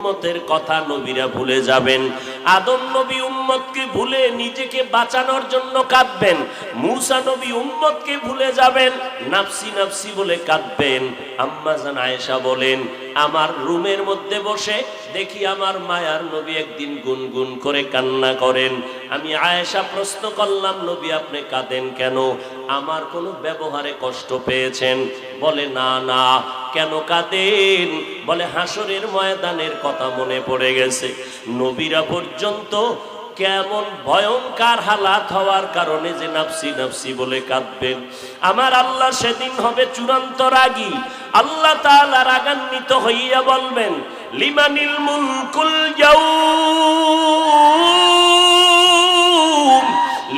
উম্মতের কথা নবীরা ভুলে যাবেন। আদম নবী উম্মতকে ভুলে নিজেকে বাঁচানোর জন্য কাঁদবেন। মুসা নবী উম্মতকে ভুলে যাবেন। নাফসি নাফসি বলে কাঁদবেন। আম্মা জান আয়েশা বলেন আমার রুমের মধ্যে বসে দেখি আমার মায়ার নবী একদিন গুনগুন করে কান্না করেন। আমি আয়েশা প্রশ্ন করলাম, নবী, আপনি কাঁদেন কেন? আমার কোনো ব্যবহারে কষ্ট পেয়েছেন। বলে, না না, কেন কাঁদেন? বলে, হাসরের ময়দানের কথা মনে পড়ে গেছে। নবীরা পর্যন্ত কেমন ভয়ঙ্কর হালাত হওয়ার কারণে যে নাফসি নাফসি বলে কাঁদবেন। আমার আল্লাহ সেদিন হবে চূড়ান্ত রাগী। আল্লাহ তাআলা রাগান্বিত হইয়া বলবেন, লিমানিল মুলকুল ইয়াউম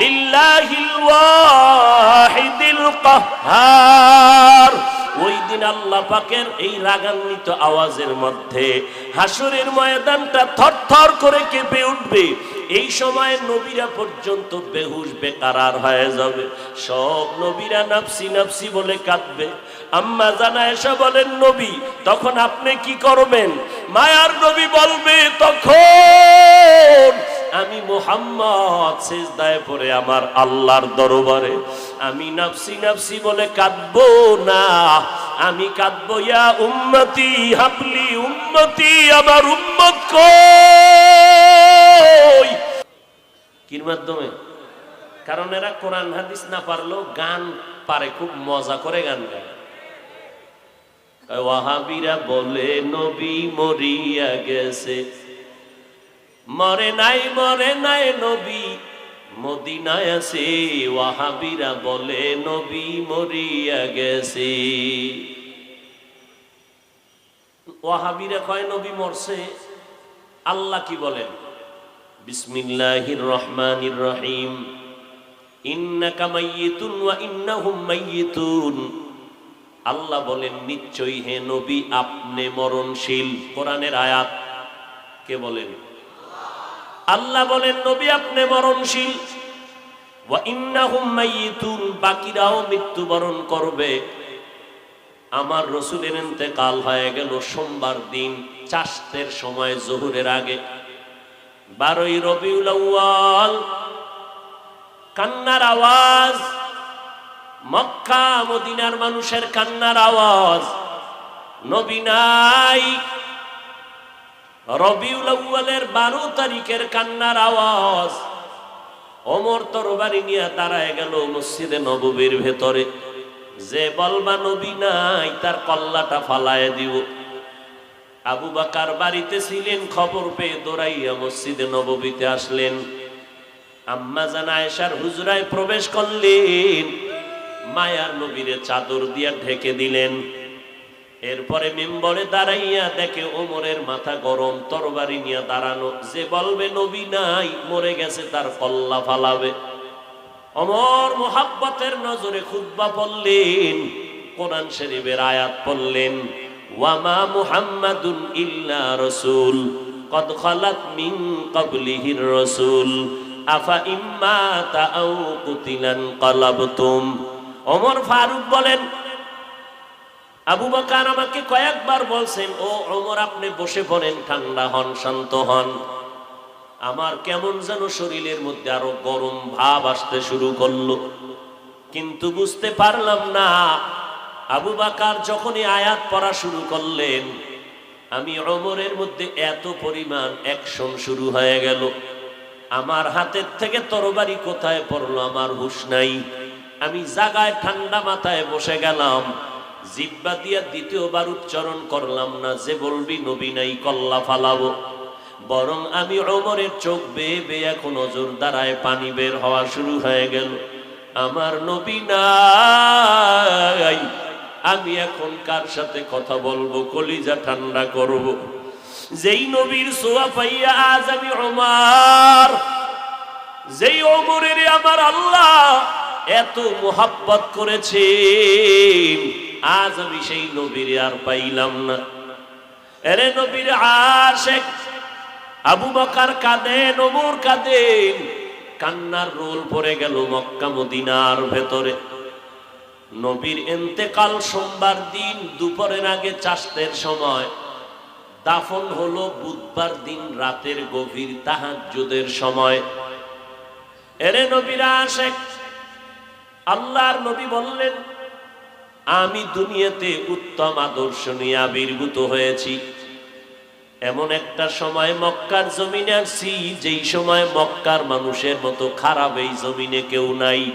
লিল্লাহিল ওয়াহিদিল কাহ্হার। ওই দিন আল্লাহ পাকের এই রাগান্বিত আওয়াজের মধ্যে হাসরের ময়দানটা থরথর করে কেঁপে উঠবে। এই সময় নবীরা পর্যন্ত বেহুশ বেকারার হয়ে যাবে। সব নবীরা নাফসি নাফসি বলে কাঁদবে। আম্মা জানা এসে বলেন, নবী, তখন আপনি কি করবেন? মায়ার নবী বলবে, তখন আমি মোহাম্মদ শেষদায় পড়ে আমার আল্লাহর দরবারে। আমি নাফসি নাফসি বলে কাঁদবো না। আমি কাঁদব, ইয়া উম্মতি, হাবলি উম্মতি, আমার উম্মত কই? কির মাধ্যমে? কারণ এরা কোরআন, হাদিস না পারলেও গান পারে, খুব মজা করে গান গায়। ওয়াহাবিরা বলে, নবী মরিয়া গেছে। মরে নাই মরে নাই নবী, মদিনায় আছে। ওয়াহাবিরা বলে, নবী মরিয়া গেছে। ওয়াহাবিরা কয়, নবী মরছে। আল্লাহ কি বলেন? বিসমিল্লাহির রহমানির রহিম ইন্নাকা মাইয়িতুন ওয়া ইন্নাহুম মাইয়িতুন। আল্লাহ বলেন, নিশ্চয়ই হে নবী, আপনি মরণশীল। কোরআনের আয়াত কে বলেন? আল্লাহ বলেন, নবী, আপনি মরণশীল। বাকিরাও মৃত্যুবরণ করবে। আমার রসুলের ইন্তেকাল হয়ে গেল সোমবার দিন চাষতের সময়, জোহরের আগে। বারোই রবিউল আউয়াল, কান্নার আওয়াজ, মক্কা মদিনার মানুষের কান্নার আওয়াজ। নবী নাই, রবিউল আউয়ালের বারো তারিখের কান্নার আওয়াজ। অমর তরবারি নিয়ে দাঁড়ায় গেল মসজিদে নববীর ভেতরে। যে বলবা নবী নাই, তার কল্লাটা ফালায় দিব। আবু বাকার বাড়িতে ছিলেন, খবর পেয়ে দৌড়াইয়া মসজিদে নববীতে আসলেন। আম্মা জানা এসার হুজরায় প্রবেশ করলেন। মায়ার নবীরে চাদর দিয়া ঢেকে দিলেন। এরপরে মেম্বরে দাঁড়াইয়া দেখে ওমরের মাথা গরম, তরবারি নিয়ে দাঁড়ানো। যে বলবে, নবী নাই, মরে গেছে, তার কল্লা ফালাবে। অমর মোহাব্বতের নজরে খুদ্া পড়লেন, কোরআন শরীফের আয়াত পড়লেন। ওয়ামা মুহাম্মাদুন ইল্লা রসুল, কদ খালাত মিন ক্বাবলিহির রসুল, আফা ইম্মা তাআউ কুতিলান কালাবতুম ওমর ফারুক বলেন, আবু বকর আমাকে কয়েকবার বলছেন, ও ওমর, আপনি বসে পড়েন, ঠান্ডা হন, শান্ত হন। আমার কেমন যেন শরীরের মধ্যে আরও গরম ভাব আসতে শুরু করল। কিন্তু বুঝতে পারলাম না আবু বাকার যখনই আয়াত পড়া শুরু করলেন, আমি অমরের মধ্যে এত পরিমাণ অ্যাকশন শুরু হয়ে গেল। আমার হাতের থেকে তরবারি কোথায় পড়ল আমার হুশ নাই। আমি জাগায় ঠান্ডা মাথায় বসে গেলাম। জিব্বা দিয়া দ্বিতীয়বার উচ্চারণ করলাম না, যে বলবি নবী নাই, কল্লা ফালাবো। বরং আমি অমরের চোখ বেয়ে বেয়ে এখন নজর দ্বারায় পানি বের হওয়া শুরু হয়ে গেল। আমার নবী নাই। আমি এখন কার সাথে কথা বলব? কলিজা ঠান্ডা করব। যেই নবীর সোয়া পাইয়া আজ আমি অমার যেই অমরের আমার আল্লাহ এত মোহাব্বত করেছে আজ আমি সেই নবীর আর পাইলাম না। এরে নবীর আশেক, আবু বকার কাঁদেন, ওমর কাঁদেন, কান্নার রোল পড়ে গেল মক্কা মদিনার ভেতরে। নবীর এন্তেকাল সোমবার দিন, দুপুরের আগে চাষতের সময়। দাফন হলো বুধবার দিন রাতের গভীর তাহাজ্জুদের সময়। এরে নবীরা আসে আল্লাহর নবী বললেন, আমি দুনিয়াতে উত্তম আদর্শ নিয়ে আবির্ভূত হয়েছি। এমন একটা সময় মক্কার জমিনে আসছি যেই সময় মক্কার মানুষের মতো খারাপ এই জমিনে কেউ নাই।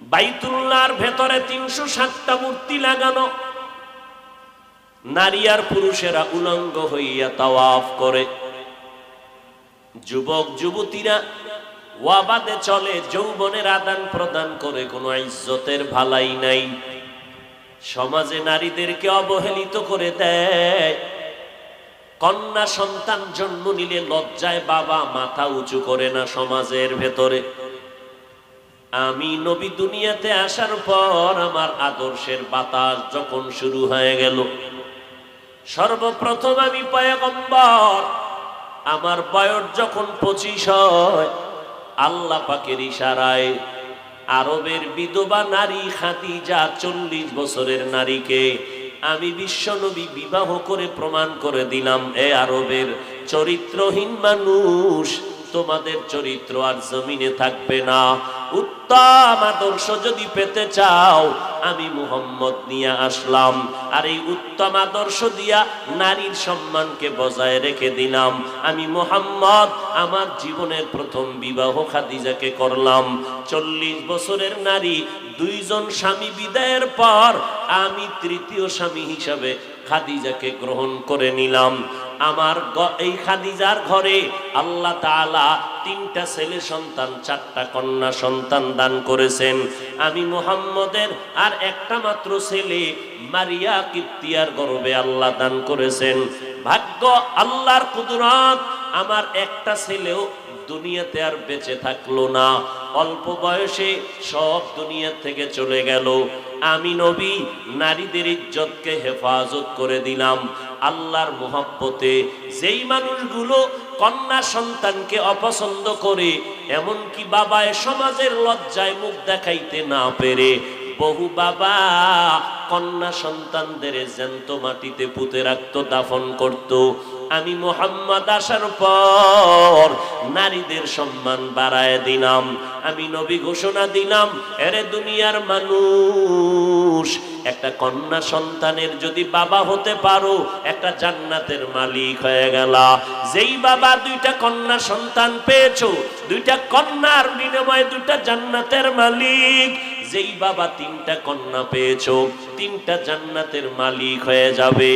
বাইতুল্লাহর ভেতরে তিনশো সাতটা মূর্তি লাগানো। নারী আর পুরুষেরা উলঙ্গ হইয়া তাওয়াফ করে। যুবক, যুবতীরা ওয়াবাদে চলে, যৌবনের আদান প্রদান করে, কোনো ইজ্জতের ভালাই নাই। সমাজে নারীদেরকে অবহেলিত করে দেয়। কন্যা সন্তান জন্ম নিলে লজ্জায় বাবা মাথা উঁচু করে না সমাজের ভেতরে। আমি নবী দুনিয়াতে আসার পর আমার আদর্শের বাতাস যখন শুরু হয়ে গেল, সর্বপ্রথম আমি পয়গম্বর। আমার বয়স যখন পঁচিশ হয়, আল্লাহ পাকের ইশারায় আরবের বিধবা নারী খাতি যা চল্লিশ বছরের নারীকে আমি বিশ্বনবী বিবাহ করে প্রমাণ করে দিলাম, এ আরবের চরিত্রহীন মানুষ। তোমাদের চরিত্র আর জমিনে থাকবে না। উত্তম আদর্শ যদি পেতে চাও, আমি মুহাম্মদ নিয়ে আসলাম। আর এই উত্তম আদর্শ দিয়া নারীর সম্মানকে বজায় রেখে দিলাম। আমি মুহাম্মদ, আমার জীবনের প্রথম বিবাহ খাদিজাকে করলাম। চল্লিশ বছরের নারী, দুইজন স্বামী বিদায়ের পর আমি তৃতীয় স্বামী হিসাবে খাদিজাকে গ্রহণ করে নিলাম। আমার এই খাদিজার ঘরে আল্লাহ তাআলা তিনটা ছেলে সন্তান, চারটা কন্যা সন্তান দান করেছেন। আমি মুহাম্মদের আর একটা মাত্র ছেলে মারিয়া কিপ্তিয়ার গর্বে আল্লাহ দান করেছেন। ভাগ্য আল্লাহর কুদরত, আমার একটা ছেলেও দুনিয়াতে আর বেঁচে থাকল না। অল্প বয়সে সব দুনিয়া থেকে চলে গেল। আমি নবী, নারীদের ইজ্জতকে হেফাজত করে দিলাম। আল্লাহর মোহাব্বতে যেই মানুষগুলো কন্যা সন্তানকে অপছন্দ করে, এমনকি বাবায় সমাজের লজ্জায় মুখ দেখাইতে না পেরে, বহু বাবা কন্যা সন্তানদের জ্যান্ত মাটিতে পুঁতে রাখতো, দাফন করত। আমি মোহাম্মদ আসার পর নারীদের সম্মান বাড়ায় দিলাম। আমি নবী ঘোষণা দিলাম, এরে দুনিয়ার মানুষ, একটা কন্যা সন্তানের যদি বাবা হতে পারো, একটা জান্নাতের মালিক হয়ে গেল। যেই বাবা দুইটা কন্যা সন্তান পেয়েছ, দুইটা কন্যার বিনিময়ে দুইটা জান্নাতের মালিক যেই বাবা তিনটা কন্যা পেয়েছ, তিনটা জান্নাতের মালিক হয়ে যাবে।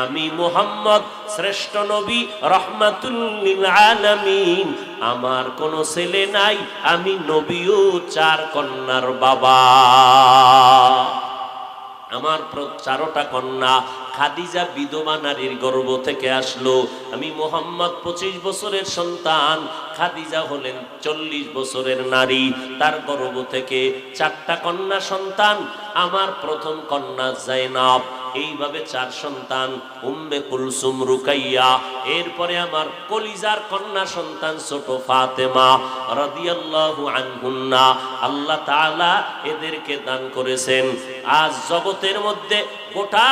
আমি মোহাম্মদ, শ্রেষ্ঠ নবী রহমাতুল্লিল আলামিন। আমার কোনো ছেলে নাই, আমি নবীও চার কন্যার বাবা। আমার চারোটা কন্যা খাদিজা বিধবা নারীর গর্ব থেকে আসলো। আমি মোহাম্মদ পঁচিশ বছরের সন্তান, খাদিজা হলেন চল্লিশ বছরের নারী, তার গর্ব থেকে চারটা কন্যা সন্তান, আমার প্রথম কন্যা জাইনাব এইভাবে চার সন্তান, উম্মে কুলসুম, রুকাইয়া, এরপরে আমার কলিজার কন্যা সন্তান ছোট ফাতেমা রাদিয়াল্লাহু আনহুন্না, আল্লাহ তাআলা এদেরকে দান করেছেন। আজ জগতের মধ্যে গোটা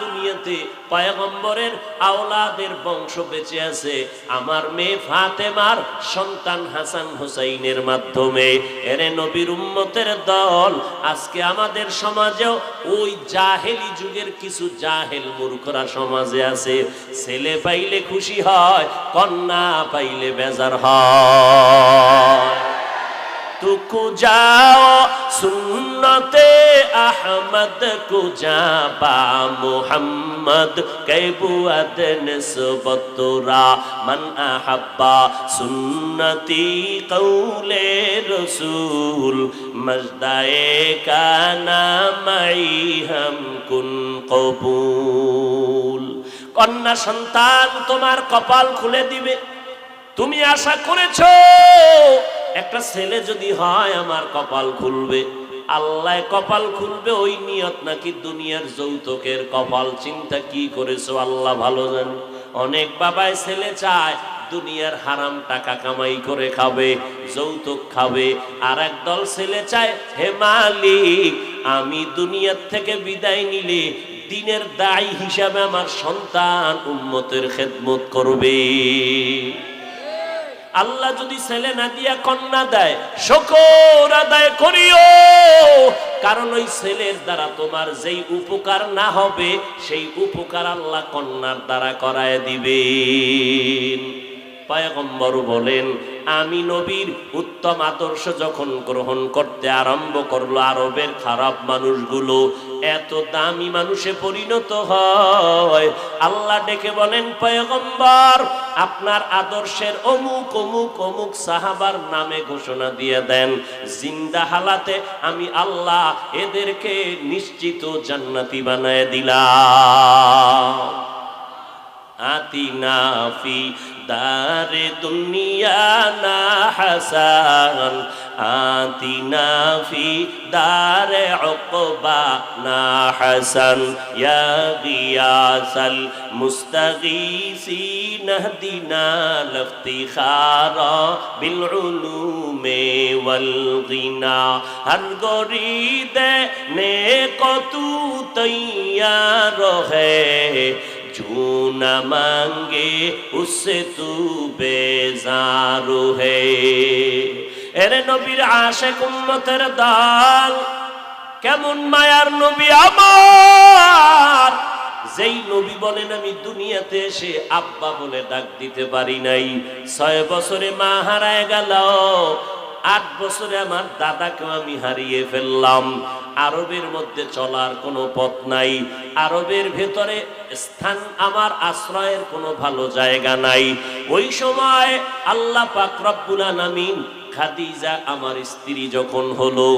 দুনিয়াতে পয়গম্বরের আওলাদের বংশ বেঁচে আছে। আমার মেয়ে ফাতেমার সন্তান হাসান হুসাইনের মাধ্যমে। এরে নবীর উম্মতের দল, আজকে আমাদের সমাজেও ওই জাহেলি যুগের কিছু জাহেল মূর্খরা সমাজে আছে। ছেলে পাইলে খুশি হয়, কন্যা পাইলে বেজার হয়। তুকু যাও, সুন্নতে আহমদ কুজা বা মুহাম্মদ কৈবুয়াদ সুবতুরা মন আহাব্বা সুন্নতি কৌলে রসুল, মজদায়ে কানা হম কুন কবুল। কন্যা সন্তান তোমার কপাল খুলে দিবে। তুমি আশা করেছ একটা ছেলে যদি হয়, আমার কপাল খুলবে। আল্লাহ কপাল খুলবে, ওই নিয়ত নাকি দুনিয়ার যৌতুকের কপাল। চিন্তা কি করেছ? আল্লাহ ভালো জানে। অনেক বাবাই ছেলে চায়, দুনিয়ার হারাম টাকা কামাই করে খাবে, যৌতুক খাবে। আর একদল ছেলে চায়, হে মালিক, আমি দুনিয়ার থেকে বিদায় নিলে দিনের দায়ী হিসাবে আমার সন্তান উম্মতের খেদমত করবে। আল্লাহ যদি ছেলে না দিয়া কন্যা দেয়, শকর আদায় করিও। কারণ ওই ছেলের দ্বারা তোমার যেই উপকার না হবে, সেই উপকার আল্লাহ কন্যার দ্বারা করায় দিবেন। পায়গম্বর বলেন, আমি নবীর উত্তম আদর্শ যখন গ্রহণ করতে আরম্ভ করল আরবের খারাপ মানুষগুলো এত দামি মানুষে পরিণত হয়। আল্লাহ ডেকে বলেন, পয়গম্বর, আপনার আদর্শের অমুক অমুক অমুক সাহাবার নামে ঘোষণা দিয়ে দেন। জিন্দা হালাতে আমি আল্লাহ এদেরকে নিশ্চিত জান্নাতি বানায় দিলাম। আতিনা দারে দুনিয়া না হাসান آتنا في دار عقبانا حسن يا غياث المستغيثين اهدنا لافتخار بالعلوم والغنى هر غريد نیکو تو تیار ہے جو نہ مانگے اس سے تو بیزار ہے এরে নবীর আশেক উম্মতের দল, কেমন মায়ার নবী আমার? যেই নবী বলেন, আমি দুনিয়াতে এসে আব্বা বলে ডাক দিতে পারি নাই। ছয় বছরে মা হারায় গেল, আট বছরে আমার দাদাকেও আমি হারিয়ে ফেললাম। আরবের মধ্যে চলার কোনো পথ নাই। আরবের ভেতরে স্থান আমার, আশ্রয়ের কোনো ভালো জায়গা নাই। ওই সময় আল্লাহ পাক রব্বুল খাদিজা আমার স্ত্রী যখন হলো,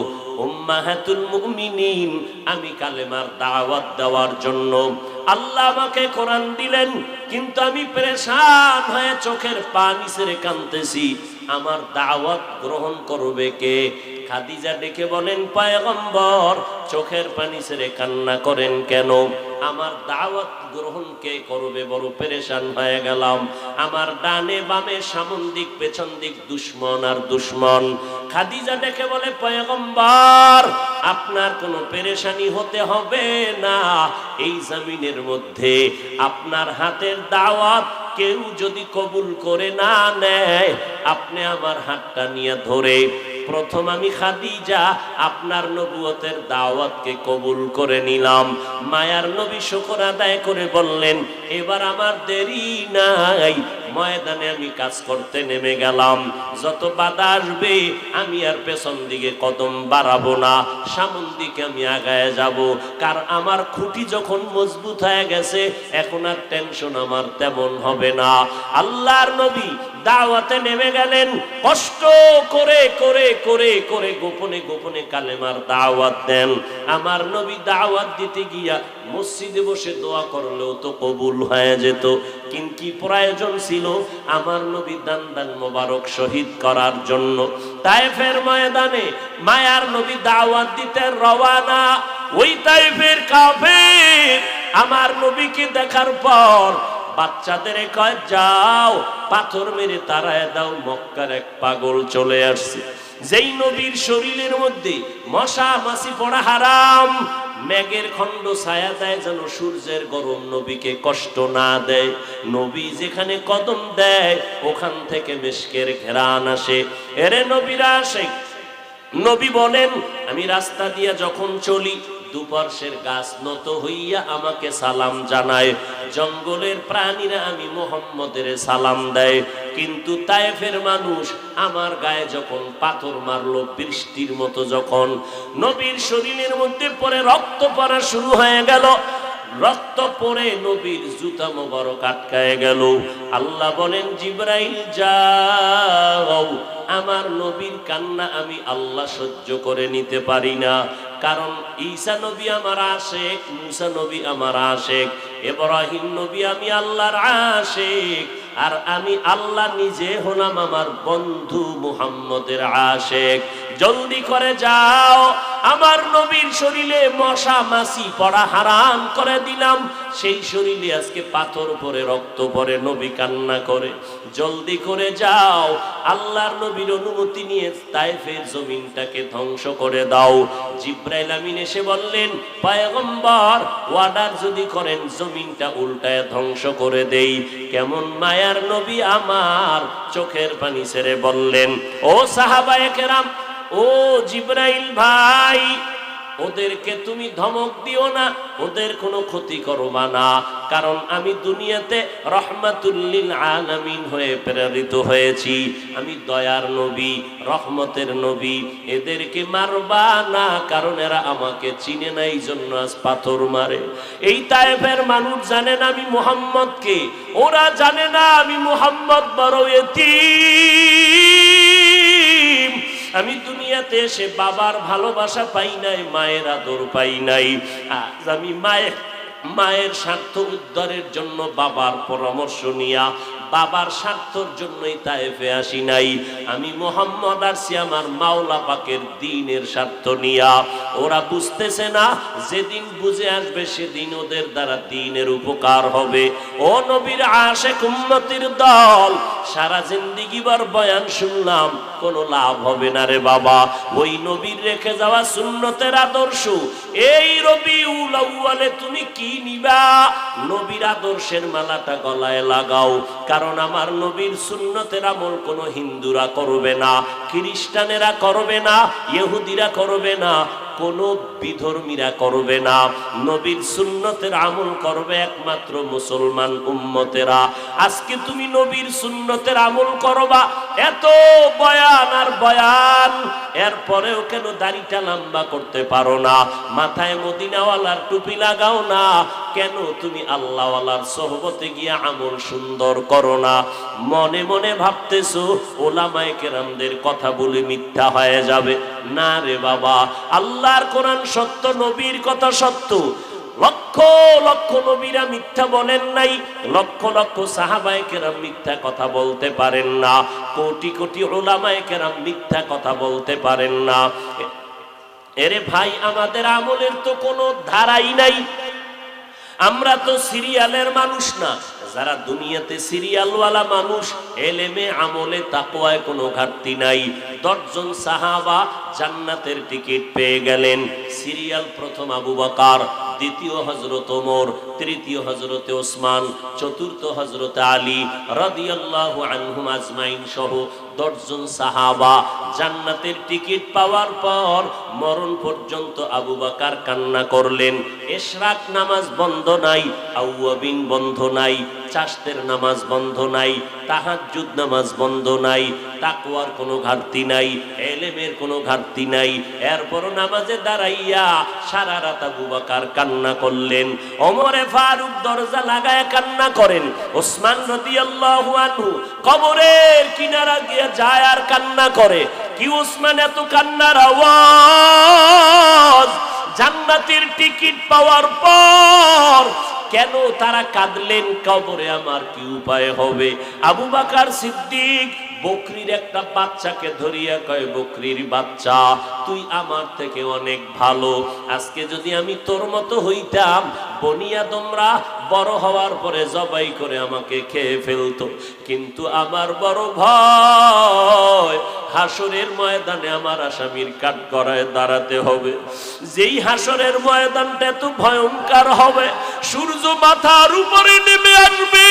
উম্মাহাতুল মুমিনিন, আমি কালেমার দাওয়াত দেওয়ার জন্য আল্লাহ আমাকে কোরআন দিলেন, কিন্তু আমি পরেশান হয়ে চোখের পানি ছেড়ে কাঁদতেছি। আমার দাওয়াত গ্রহণ করবে কে? খাদিজা ডেকে বলেন, পায়গম্বর, চোখের পানি ছেড়ে কান্না করেন কেন? আমার দাওয়াত গ্রহণ কে করবে? বড় পেরেশান হয়ে গেলাম। আমার ডানে বামে সামন দিক, পেছন দিক দুশ্মন আর দুশ্মন। খাদিজা ডেকে বলে, পয়গম্বর, আপনার কোনো পেরেশানি হতে হবে না। এই জমিনের মধ্যে আপনার হাতের দাওয়াত কেউ যদি কবুল করে না নেয়, আপনি আমার হাতটা নিয়ে ধরে। প্রথম আমি খাদিজা, আপনার নবুয়তের দাওয়াতকে কবুল করে নিলাম। মায়ার নবী শুকর আদায় করে বললেন, এবার আমার দেরি নাই ময়দানে আমি কাজ করতে নেমে গেলাম। যত বাধা আসবে, আমি আর পেছন দিকে কদম বাড়াবো না। সামন দিকে আমি আগায় যাব। কার আমার খুঁটি যখন মজবুত হয়ে গেছে, এখন আর টেনশন আমার তেমন হবে না। আল্লাহর নবী দাওয়াতে নেমে গেলেন। কষ্ট করে করে করে করে গোপনে গোপনে কালেমার দাওয়াত দেন। আমার নবী দাওয়াত দিতে গিয়া মসজিদে বসে দোয়া করলেও তো কবুল হয়ে যেত। কিন্তু কি প্রয়োজন ছিল? আমার নবী দান দান মোবারক শহীদ করার জন্য। তাইফের ময়দানে মায়ার নবী দাওয়াত দিতে রওয়ানা। ওই তাইফের কাফের আমার নবীকে দেখার পর বাচ্চাদের কয়, যাও, পাথর মেরে তারায় দাও, মক্কার এক পাগল চলে আসছে। যেই নবীর শরীরের মধ্যে মশা মাছি পড়া হারাম। মেঘের খণ্ড ছায়া দেয় যেন সূর্যের গরম নবীকে কষ্ট না দেয়। নবী যেখানে কদম দেয়, ওখান থেকে মেশকের ঘেরান আসে। এরে নবীরা আসে। নবী বলেন, আমি রাস্তা দিয়ে যখন চলি দুপার্শ্বের গাছ নত হইয়া আমাকে সালাম জানায়। জঙ্গলের প্রাণীরা আমি মোহাম্মদের সালাম দেয়। কিন্তু তায়েফের মানুষ আমার গায়ে যখন পাথর মারলো, বৃষ্টির মতো যখন নবীর শরীরের মধ্যে পরে রক্ত পড়া শুরু হয়ে গেল। রক্ত পড়ে নবীর জুতা মোবারক আটকায় গেল। আল্লাহ বলেন, জিব্রাইল, যাও। আমার নবীর কান্না আমি আল্লাহ সহ্য করে নিতে পারি না। কারণ ঈসা নবী আমার আশেক, মুসা নবী আমার আশেক এব্রাহিম নবী আমি আল্লাহর আশেক, আর আমি আল্লাহ নিজে হলাম আমার বন্ধু মুহাম্মদের আশেক। জলদি করে যাও, আমার নবীর শরীরে মশা, মাছি, পড়া হারাম করে দিলাম। সেই শরীরে আজকে পাথর পরে, রক্ত পরে, নবী কান্না করে। জলদি করে যাও, আল্লাহর নবীর অনুমতি নিয়ে তাইফের জমিনটাকে ধ্বংস করে দাও। জিব্রাইল আমিন এসে বললেন, পায়গম্বর ওয়ার্ডার যদি করেন, জমিনটা উল্টায় ধ্বংস করে দেই। কেমন মায়ার নবী আমার চোখের পানি ছেড়ে বললেন, ও সাহাবায়ে কেরাম, ও জিব্রাইল ভাই ওদেরকে তুমি ধমক দিও না, ওদের কোনো ক্ষতি করবা না। কারণ আমি দুনিয়াতে রহমাতুল্লিল আলামিন হয়ে প্রেরিত হয়েছি। আমি দয়ার নবী, রহমতের নবী, এদেরকে মারবা না, কারণ এরা আমাকে চিনে না এই জন্য আজ পাথর মারে। এই তায়েফের মানুষ জানে না আমি মুহাম্মদকে, ওরা জানে না আমি মুহাম্মদ বড় এতিম। আমি দুনিয়াতে এসে বাবার ভালোবাসা পাই নাই, মায়ের আদর পাই নাই। আজ আমি মায়ের মায়ের স্বার্থ উদ্ধারের জন্য বাবার পরামর্শ নিয়া বাবার স্বার্থর জন্যই তায়েফে আসি নাই। আমি মোহাম্মদ আসছি আমার মাওলা পাকের দিনের স্বার্থ নিয়া। ওরা বুঝতেছে না, যেদিন বুঝে আসবে সেদিন ওদের দ্বারা দিনের উপকার হবে। ও নবীর আশেক উম্মতির দল, সারা জিন্দিগিবার বয়ান শুনলাম, কোনো লাভ হবে না রে বাবা। ওই নবীর রেখে যাওয়া সুন্নতের আদর্শ, এই রবি উলাউয়ালে তুমি কি নিবা? নবীর আদর্শের মালাটা গলায় লাগাও। কারণ আমার নবীর সুন্নতের আমল কোনো হিন্দুরা করবে না, খ্রিস্টানেরা করবে না, ইহুদিরা করবে না, কোনো বিধর্মীরা করবে না। নবীর সুন্নতের আমল করবে একমাত্র মুসলমান উম্মতেরা। আজকে তুমি নবীর সুন্নতের আমল করবা, এত বয়ান আর বয়ান এরপরেও কেন দাড়িটা লম্বা করতে পারো না? মাথায় মদিনাওয়ালার টুপি লাগাও না। কেন তুমি আল্লাহওয়ালার সহবতে গিয়ে আমল সুন্দর করো না? মনে মনে ভাবতেছো, ওলামায়ে কেরামদের কথা বলে মিথ্যা হয়ে যাবে। না রে বাবা, আল্লাহর কোরআন সত্য, নবীর কথা সত্য। লক্ষ লক্ষ নবীরা মিথ্যা বলেন নাই, লক্ষ লক্ষ সাহাবায়ে কেরাম মিথ্যা কথা বলতে পারেন না, কোটি কোটি ওলামায়ে কেরাম মিথ্যা কথা বলতে পারেন না। এরে ভাই, আমাদের আমলের তো কোনো ধারাই নাই। আমরা তো সিরিয়ালের মানুষ না, যারা দুনিয়াতে সিরিয়ালওয়ালা মানুষ, এলেমে আমলে তাকওয়ায় কোনো ঘাটতি নাই। দশজন সাহাবা জান্নাতের টিকিট পেয়ে গেলেন, সিরিয়াল প্রথম আবু বকার দ্বিতীয় হজরত ওমর তৃতীয় হজরতে ওসমান চতুর্থ হজরত আলী রাদিয়াল্লাহু আনহুম আজমাইন সহ দশজন সাহাবা জান্নাতের টিকিট পাওয়ার পর মরণ পর্যন্ত আবু বাকার কান্না করলেন। এশরাক নামাজ বন্ধ নাই, আউয়াবিন বন্ধ নাই চাষতের নামাজ বন্ধ নাই, তাহাজ্জুদ নামাজ বন্ধ নাই, তাকওয়ার কোনো ঘাটতি নাই, এলেমের কোনো ঘাটতি নাই। এরপর নামাজে দাঁড়াইয়া সারা রাত আবু বাকার কান্না করলেন। অমরে ফারুক দরজা লাগায় কান্না করেন। ওসমান রাদিয়াল্লাহু আনহু কবরের কিনারা গিয়ে যায় আর কান্না করে। কি ওসমান এত কান্নার আওয়াজ? জান্নাতের টিকিট পাওয়ার পর কেন তারা কাঁদলেন? কবরে আমার কি উপায় হবে? আবু বাকার সিদ্দিক বকরির একটা বাচ্চাকে ধরিয়া কয়, বকরির বাচ্চা, তুই আমার থেকে অনেক ভালো। আজকে যদি আমি তোর মতো হইতাম বনিয়া তোমরা বড় হওয়ার পরে জবাই করে আমাকে খেয়ে ফেলতো। কিন্তু আমার বড় ভয়, হাসরের ময়দানে আমার আসামির কাঠ করায় দাঁড়াতে হবে। যেই হাসরের ময়দানটা এত ভয়ঙ্কর হবে, সূর্য মাথার উপরে নেমে আসবে।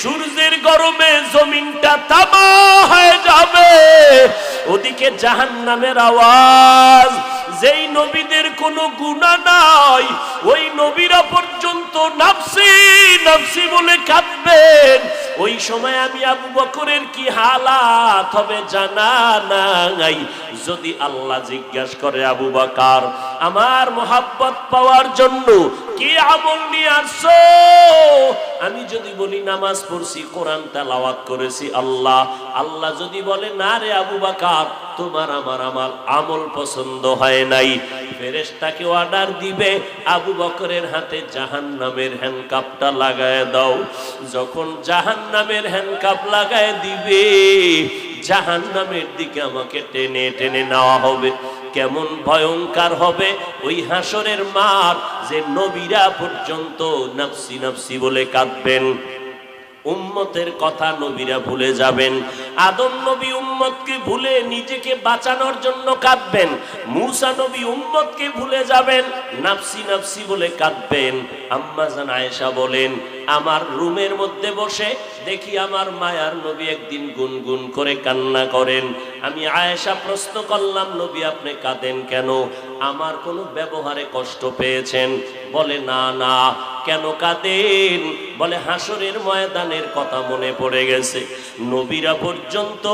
সূর্যের গরমে জমিনটা তামা হয়ে যাবে। ওদিকে জাহান নামের আওয়াজ, যেই নবীদের কোনো গুণা নাই, ওই নবীরা পর্যন্ত নাফসি নাফসি বলে কাঁদবেন। ওই সময় আমি আবু বকরের কি হালাত হবে জানা নাই। যদি আল্লাহ জিজ্ঞাসা করে আবু বকর, আমার মোহাব্বত পাওয়ার জন্য কি আমল নিয়ে আসছো? আমি যদি বলি, নামাজ পড়ছি, কোরআন তেলাওয়াত করেছি, আল্লাহ আল্লাহ যদি বলে, না রে আবু বাকার, তোমার আমার আমার আমল পছন্দ হয় নাই। ফেরেশতাকে অর্ডার দিবে? আবু বকরের হাতে জাহান্নামের হ্যান্ডকাপটা লাগায় দাও। যখন জাহান্নামের হ্যান্ডকাপ লাগায় দিবে, জাহান্নামের দিকে আমাকে টেনে টেনে নেওয়া হবে। কেমন ভয়ঙ্কার হবে? ওই হাসরের মার যে নবীরা পর্যন্ত নাফসি নাফসি বলে কাঁদবেন। উম্মতের কথা নবীরা ভুলে যাবেন। আদম নবী উম্মতকে ভুলে নিজেকে বাঁচানোর জন্য কাঁদবেন। মুসা নবী উম্মতকে ভুলে যাবেন, নাফসি নাফসি বলে কাঁদবেন। আম্মা জান আয়েশা বলেন, আমার রুমের মধ্যে বসে দেখি আমার মায়ার নবী একদিন গুনগুন করে কান্না করেন। আমি আয়েশা প্রশ্ন করলাম, নবী, আপনি কাঁদেন কেন? আমার কোনো ব্যবহারে কষ্ট পেয়েছেন? বলে, না না, কেন কাঁদেন? বলে, হাসরের ময়দানের কথা মনে পড়ে গেছে। নবীরা পর্যন্ত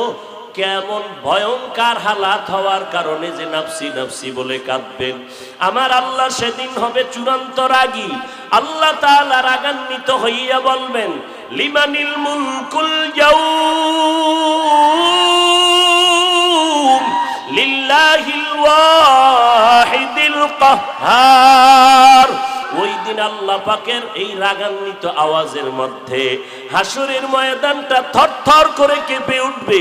কেমন ভয়ঙ্কর হালাত হওয়ার কারণে যে নাফসি নাফসি বলে কাঁদবেন। আমার আল্লাহ সেদিন হবে চূড়ান্ত রাগী। আল্লাহ তাআলা রাগান্বিত হইয়া বলবেন, লিমানিল মুলকুল ইয়াউম লিল্লাহিল ওয়াহিদিল কাহ্হার ওই দিন আল্লাহ পাকের এই রাগান্বিত আওয়াজের মধ্যে হাসুরের ময়দানটা থরথর করে কেঁপে উঠবে।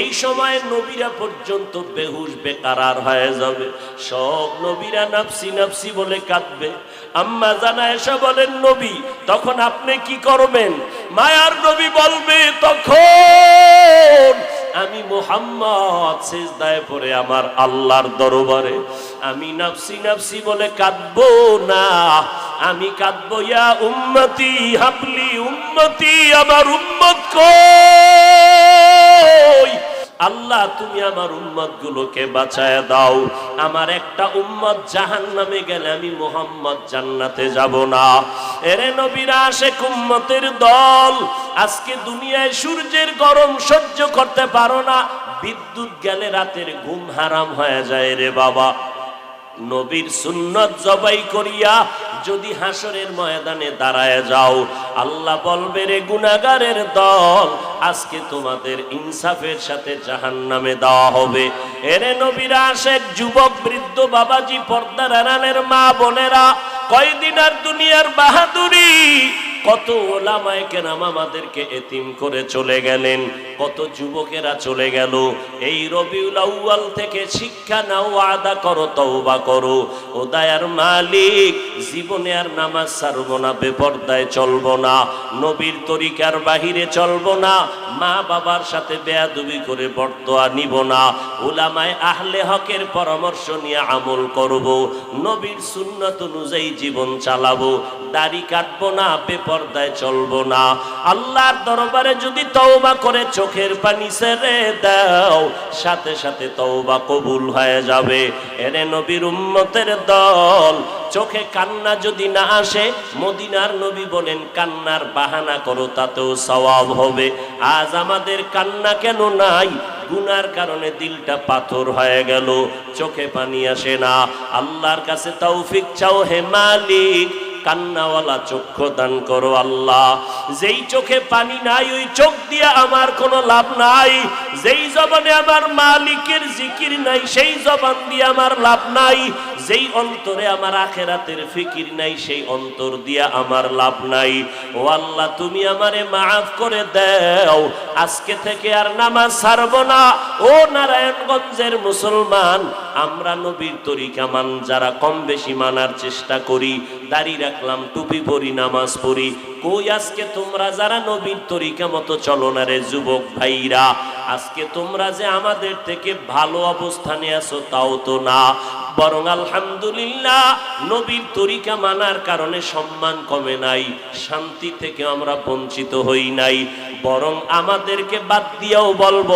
এই সময় নবীরা পর্যন্ত বেহুশ, বেকারার হয়ে যাবে। সব নবীরা নাফসি নাফসি বলে কাঁদবে। আম্মা জানা এসে বলেন, নবী, তখন আপনি কি করবেন? মায়ার নবী বলবে, তখন আমি মোহাম্মদ শেষদায় পড়ে আমার আল্লাহর দরবারে। আমি নাফসি নাফসি বলে কাঁদবো না। আমি কাঁদবো, ইয়া উম্মতি, হাবলি উম্মতি, আমার উম্মত কই আল্লাহ, তুমি আমার উম্মত গুলোকে বাঁচায় দাও। আমার একটা উম্মত জাহান নামে গেলে আমি মোহাম্মদ জান্নাতে যাব না। এরে নবীরা আসে উম্মতের দল, আজকে দুনিয়ায় সূর্যের গরম সহ্য করতে পারো না। বিদ্যুৎ গেলে রাতের ঘুম হারাম হয়ে যায় রে বাবা। নবীর সুন্নত জবাই করিয়া যদি হাসরের ময়দানে দাঁড়ায় যাও, আল্লাহ বলবে, রে গুনাগারের দল, আজকে তোমাদের ইনসাফের সাথে জাহান নামে দেওয়া হবে। এরে নবীরা আসে যুবক, বৃদ্ধ বাবাজি, পর্দার মা বোনেরা কয়দিন আর দুনিয়ার বাহাদুরি? কত ওলামায় কেরাম আমাদেরকে এতিম করে চলে গেলেন, কত যুবকেরা চলে গেল। এই রবিউল আউয়াল থেকে শিক্ষা নাও, আদা করো, তওবা করো। ও দায়ার মালিক, জীবনে আর নামাজ ছাড়বো না, বেপর্দায় চলবো না, নবীর তরিকার বাহিরে চলবো না মা বাবার সাথে বেয়াদুবি করে বর্তোয়া নিব না। ওলামায় আহলে হকের পরামর্শ নিয়ে আমল করব, নবীর সুন্নত অনুযায়ী জীবন চালাবো, দাড়ি কাটবো না, বেপর্দায় চলবো না। আল্লাহর দরবারে যদি তওবা করে চোখের পানি ছেড়ে দাও, সাথে সাথে তওবা কবুল হয়ে যাবে। এরে নবীর উম্মতের দল, চোখে কান্না যদি না আসে, মদিনার নবী বলেন, কান্নার বাহানা করো, তাতেও সওয়াব হবে। আজ আমাদের কান্না কেন নাই? গুনার কারণে দিলটা পাথর হয়ে গেল, চোখে পানি আসে না। আল্লাহর কাছে তৌফিক চাও হে মালিক। কান্নাওয়ালা চক্ষু দান করো আল্লাহ। যেই চোখে পানি নাই, ওই চোখ দিয়ে আমার কোনো লাভ নাই। যেই জবানে আমার মালিকের জিকির নাই, সেই জবান দিয়ে আমার লাভ নাই। যেই অন্তরে আমার আখেরাতের ফিকির নাই, সেই অন্তর দিয়া আমার লাভ নাই। ও আল্লাহ, তুমি আমারে মাফ করে দাও। আজকে থেকে আর নামাজ ছাড়বো না। ও নারায়ণগঞ্জের মুসলমান, আমরা নবীর তরিকা মান যারা কম বেশি মানার চেষ্টা করি, দাড়ি রাখলাম টুপি পরি, নামাজ পড়ি। কই আজকে তোমরা যারা নবীর তরিকা মতো চলো না রে যুবক ভাইরা? আজকে তোমরা যে আমাদের থেকে ভালো অবস্থানে আছো তাও তো না। বরং আলহামদুলিল্লাহ নবীর তরিকা মানার কারণে সম্মান কমে নাই, শান্তি থেকে আমরা বঞ্চিত হই নাই। বরং আমাদেরকে বাদ দিয়েও বলব,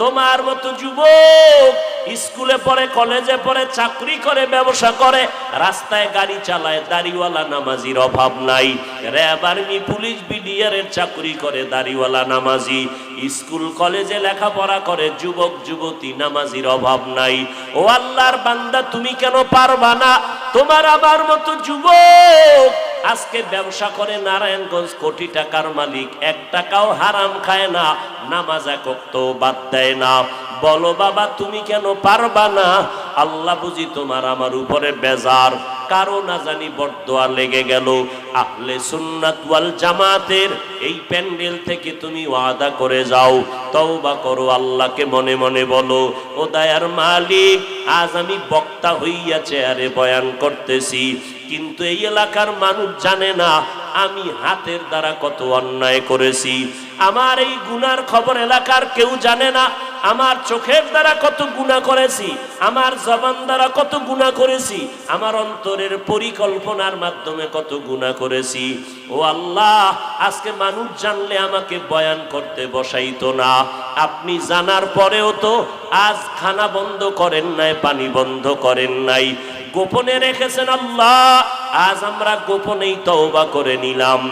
তোমার মতো যুবক স্কুলে পড়ে, কলেজে পড়ে, চাকরি করে, ব্যবসা করে, রাস্তায় গাড়ি চালায়, দাড়িওয়ালা নামাজির অভাব নাই। র্যাব, আর্মি, পুলিশ বিডিআরের চাকরি করে, দাড়িওয়ালা নামাজি। স্কুল, কলেজে লেখাপড়া করে, যুবক, যুবতী নামাজির অভাব নাই। ও আল্লাহর বান্দা, তুমি কেন পারবা না? তোমার আমার মতো যুবক। আজকে ব্যবসা করে নারায়ণগঞ্জ কোটি টাকার মালিক, এক টাকাও হারাম খায় না, নামাজ একক তো বাদ দেয় না। বলো, বাবা, তুমি কেন পারবা না? আল্লাহ বুঝি তোমার আমার উপরে বেজার। কারও না জানি বরদোয়া লেগে গেল। আহলে সুন্নাত ওয়াল জামাতের এই প্যান্ডেল থেকে তুমি ওয়াদা করে যাও। তওবা করো, আল্লাহকে মনে মনে বলো, ও দায়ার মালিক, আজ আমি বক্তা হইয়া চেয়ারে বয়ান করতেছি। কিন্তু এই এলাকার মানুষ জানে না, আমি হাতের দ্বারা কত অন্যায় করেছি। আমার এই গুনার খবর এলাকার কেউ জানে না। আমার চোখের দ্বারা কত গুণা করেছি, আমার জবান দ্বারা কত গুণা করেছি, আমার অন্তরের পরিকল্পনার মাধ্যমে কত গুণা করেছি। ও আল্লাহ, আজকে মানুষ জানলে আমাকে বয়ান করতে বসাইতো না। আপনি জানার পরেও তো আজ খানা বন্ধ করেন নাই, পানি বন্ধ করেন নাই। গোপনে রেখেছেন আল্লাহ, আজ আমরা গোপনেই তওবা করে নিলাম।